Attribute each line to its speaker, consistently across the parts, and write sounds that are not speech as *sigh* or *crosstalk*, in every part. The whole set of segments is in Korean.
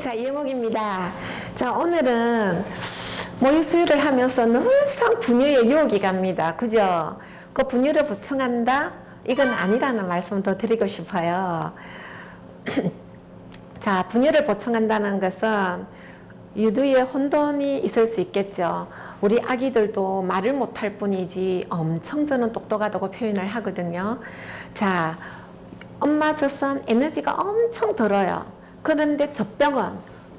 Speaker 1: 자, 이목입니다. 자, 오늘은 모유 수유를 하면서 늘상 분유의 유혹이 갑니다. 그죠? 그 분유를 보충한다? 이건 아니라는 말씀 더 드리고 싶어요. *clears throat* 자, 분유를 보충한다는 것은 유두에 혼돈이 있을 수 있겠죠. 우리 아기들도 말을 못할 뿐이지 엄청 저는 똑똑하다고 표현을 하거든요. 자, 엄마 젖은 에너지가 엄청 들어요. 그런데 젖병은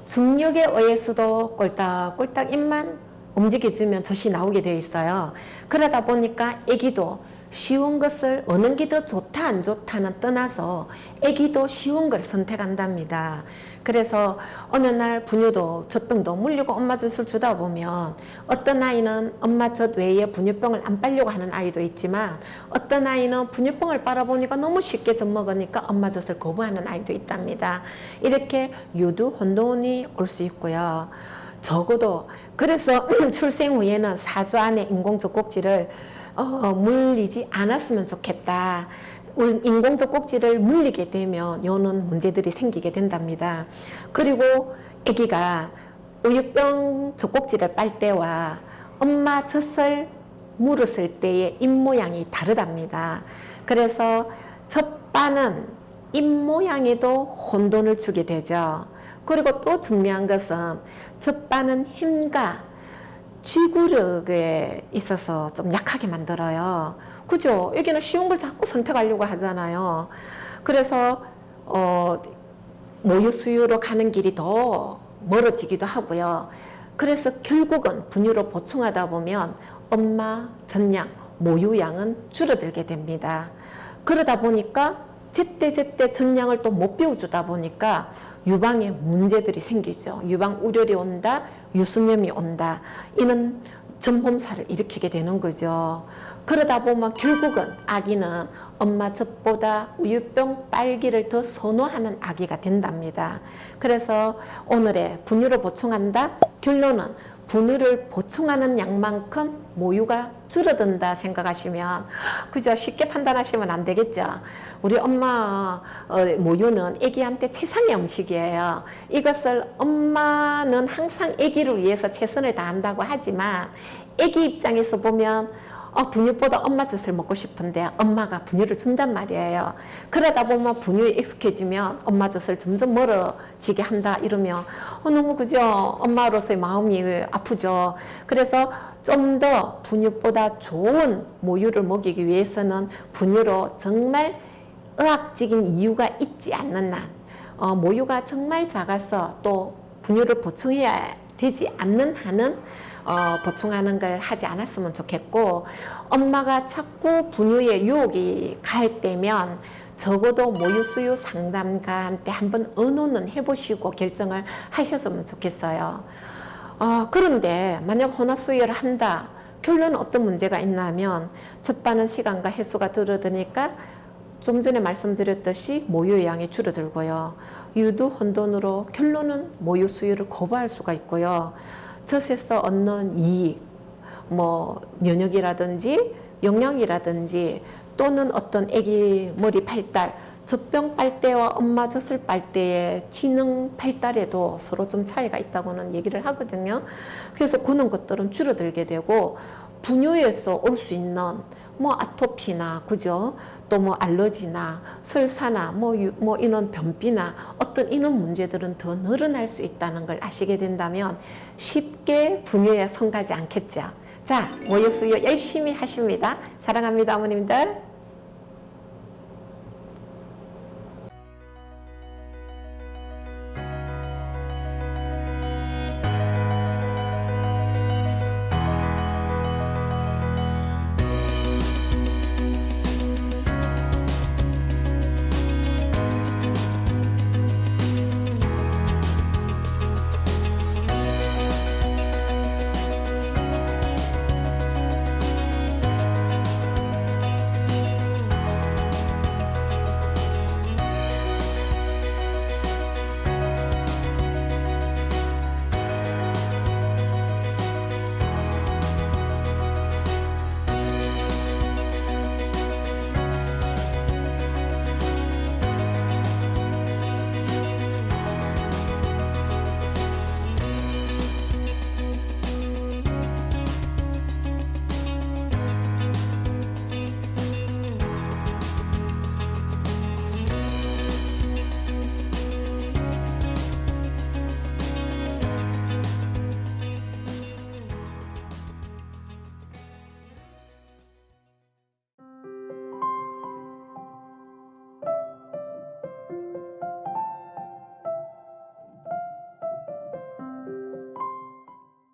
Speaker 1: 중력에 의해서도 꼴딱꼴딱 입만 움직여주면 젖이 나오게 되어 있어요. 그러다 보니까 아기도 쉬운 것을 어느 게 더 좋다 안 좋다는 떠나서 아기도 쉬운 걸 선택한답니다. 그래서 어느 날 분유도 젖병도 물리고 엄마 젖을 주다 보면 어떤 아이는 엄마 젖 외에 분유병을 안 빨려고 하는 아이도 있지만 어떤 아이는 분유병을 빨아보니까 너무 쉽게 젖 먹으니까 엄마 젖을 거부하는 아이도 있답니다. 이렇게 유두 혼돈이 올 수 있고요. 적어도 그래서 *clears throat* 출생 후에는 사주 안에 인공 젖꼭지를 어, 물리지 않았으면 좋겠다. 울- 인공적 꼭지를 물리게 되면 요는 문제들이 생기게 된답니다. 그리고 아기가 우유병 젖꼭지를 빨 때와 엄마 젖을 물었을 때의 입 모양이 다르답니다. 그래서 젖바는 입 모양에도 혼돈을 주게 되죠. 그리고 또 중요한 것은 젖바는 힘과 지구력에 있어서 좀 약하게 만들어요. 그죠? 여기는 쉬운 걸 자꾸 선택하려고 하잖아요. 그래서 어, 모유 수유로 가는 길이 더 멀어지기도 하고요. 그래서 결국은 분유로 보충하다 보면 엄마 전량 모유양은 줄어들게 됩니다. 그러다 보니까 제때 제때 전량을 또 못 비워주다 보니까 유방에 문제들이 생기죠. 유방 우려이 온다, 유수염이 온다. 이는 전봄살을 일으키게 되는 거죠. 그러다 보면 결국은 아기는 엄마 젖보다 우유병 빨기를 더 선호하는 아기가 된답니다. 그래서 오늘의 분유를 보충한다. 결론은 분유를 보충하는 양만큼 모유가 줄어든다 생각하시면 그저 쉽게 판단하시면 안 되겠죠. 우리 엄마 어, 모유는 아기한테 최상의 음식이에요. 이것을 엄마는 항상 아기를 위해서 최선을 다한다고 하지만 아기 입장에서 보면 어, 분유보다 엄마 젖을 먹고 싶은데 엄마가 분유를 준단 말이에요. 그러다 보면 분유에 익숙해지면 엄마 젖을 점점 멀어지게 한다 이러면 어, 너무 그죠? 엄마로서의 마음이 아프죠. 그래서 좀 더 분유보다 좋은 모유를 먹이기 위해서는 분유로 정말 의학적인 이유가 있지 않는 한 어, 모유가 정말 작아서 또 분유를 보충해야 되지 않는 한은 어, 보충하는 걸 하지 않았으면 좋겠고 엄마가 자꾸 분유에 유혹이 갈 때면 적어도 모유 수유 상담가한테 한번 의논은 해보시고 결정을 하셨으면 좋겠어요. 어, 그런데 만약 혼합 수유를 한다. 결론은 어떤 문제가 있냐면 젖바는 시간과 횟수가 줄어드니까 좀 전에 말씀드렸듯이 모유의 양이 줄어들고요. 유두 혼돈으로 결론은 모유 수유를 거부할 수가 있고요. 젖에서 얻는 이익, 뭐 면역이라든지 영양이라든지 또는 어떤 아기 머리 발달, 젖병 빨대와 엄마 젖을 빨대의 지능 발달에도 서로 좀 차이가 있다고는 얘기를 하거든요. 그래서 그런 것들은 줄어들게 되고 분유에서 올 수 있는 뭐 아토피나 그죠? 또 뭐 알러지나 설사나 뭐, 유- 뭐 이런 변비나 어떤 이런 문제들은 더 늘어날 수 있다는 걸 아시게 된다면 쉽게 분유에 성가지 않겠죠. 자, 수유 열심히 하십니다. 사랑합니다, 어머님들.